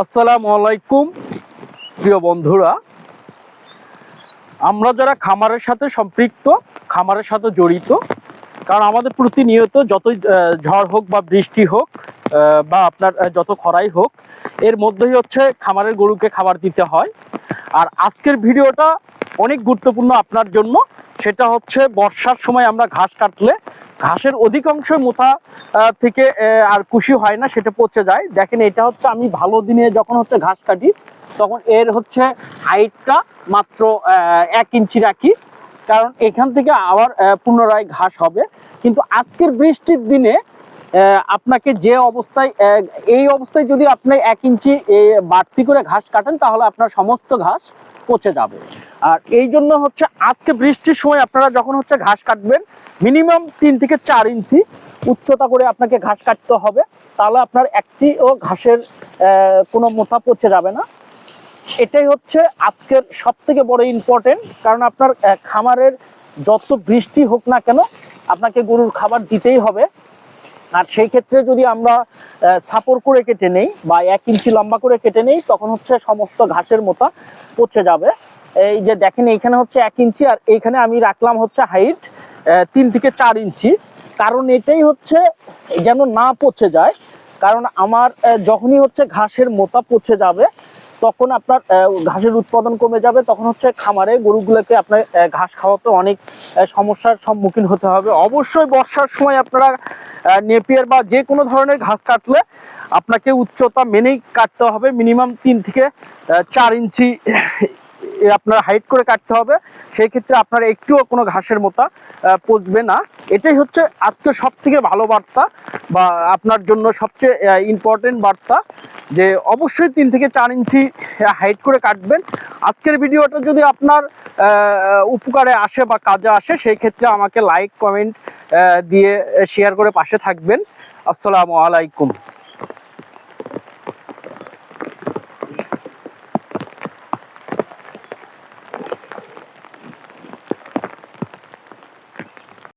আসসালামু আলাইকুম প্রিয় বন্ধুরা। আমরা যারা খামারের সাথে সম্পৃক্ত খামারের সাথে জড়িত কারণ আমাদের প্রতিনিয়ত আহ, ঝড় হোক বা বৃষ্টি হোক বা আপনার যত খরাই হোক এর মধ্যেই হচ্ছে খামারের গরুকে খাবার দিতে হয়। আর আজকের ভিডিওটা অনেক গুরুত্বপূর্ণ আপনার জন্য। সেটা হচ্ছে বর্ষার সময় আমরা ঘাস কাটলে ঘাসের অধিকাংশ মোথা থেকে আর খুশি হয় না, সেটা পচে যায়। দেখেন, এটা হচ্ছে আমি ভালো দিনে যখন হচ্ছে ঘাস কাটি, তখন এর হচ্ছে হাইটটা মাত্র এক ইঞ্চি রাখি। কারণ এখান থেকে আবার পুনরায় ঘাস হবে। কিন্তু আজকের বৃষ্টির দিনে আপনাকে যে অবস্থায় এই অবস্থায় যদি আপনি এক ইঞ্চি বাড়তি করে ঘাস কাটেন, তাহলে আপনার সমস্ত ঘাস পচে যাবে। আর এই জন্য হচ্ছে আজকে বৃষ্টির সময় আপনারা যখন হচ্ছে ঘাস কাটবেন, মিনিমাম তিন থেকে চার ইঞ্চি উচ্চতা করে আপনাকে ঘাস কাটতে হবে, তাহলে আপনার একটি ও ঘাসের কোনো মোথা পচে যাবে না। এটাই হচ্ছে আজকের সব থেকে বড় ইম্পর্টেন্ট কারণ আপনার খামারের যত বৃষ্টি হোক না কেন, আপনাকে গরুর খাবার দিতেই হবে। আর সেই ক্ষেত্রে যদি আমরা সাপোর করে কেটে নেই বা এক ইঞ্চি লম্বা করে কেটে নেই, তখন হচ্ছে সমস্ত ঘাসের মোতা পচে যাবে। এই যে দেখেন, এইখানে হচ্ছে এক ইঞ্চি আর এইখানে আমি রাখলাম হচ্ছে হাইট তিন থেকে চার ইঞ্চি। কারণ এটাই হচ্ছে যেন না পচে যায়। কারণ আমার যখনই হচ্ছে ঘাসের মোতা পচে যাবে তখন আপনার ঘাসের উৎপাদন কমে যাবে, তখন হচ্ছে খামারে গরুগুলোকে আপনার ঘাস খাওয়াতে অনেক সমস্যার সম্মুখীন হতে হবে। অবশ্যই বর্ষার সময় আপনারা নেপিয়ার বা যে কোনো ধরনের ঘাস কাটলে আপনাকে উচ্চতা মেনেই কাটতে হবে। মিনিমাম তিন থেকে চার ইঞ্চি আপনার হাইট করে কাটতে হবে। সেই ক্ষেত্রে আপনার একটুও কোনো ঘাসের মোতা পচবে না। এটাই হচ্ছে আজকে সব থেকে ভালো বার্তা বা আপনার জন্য সবচেয়ে ইম্পর্টেন্ট বার্তা যে অবশ্যই তিন থেকে চার ইঞ্চি হাইট করে কাটবেন। আজকের ভিডিওটা যদি আপনার উপকারে আসে বা কাজে আসে, সেই ক্ষেত্রে আমাকে লাইক কমেন্ট দিয়ে শেয়ার করে পাশে থাকবেন। আসসালামু আলাইকুম।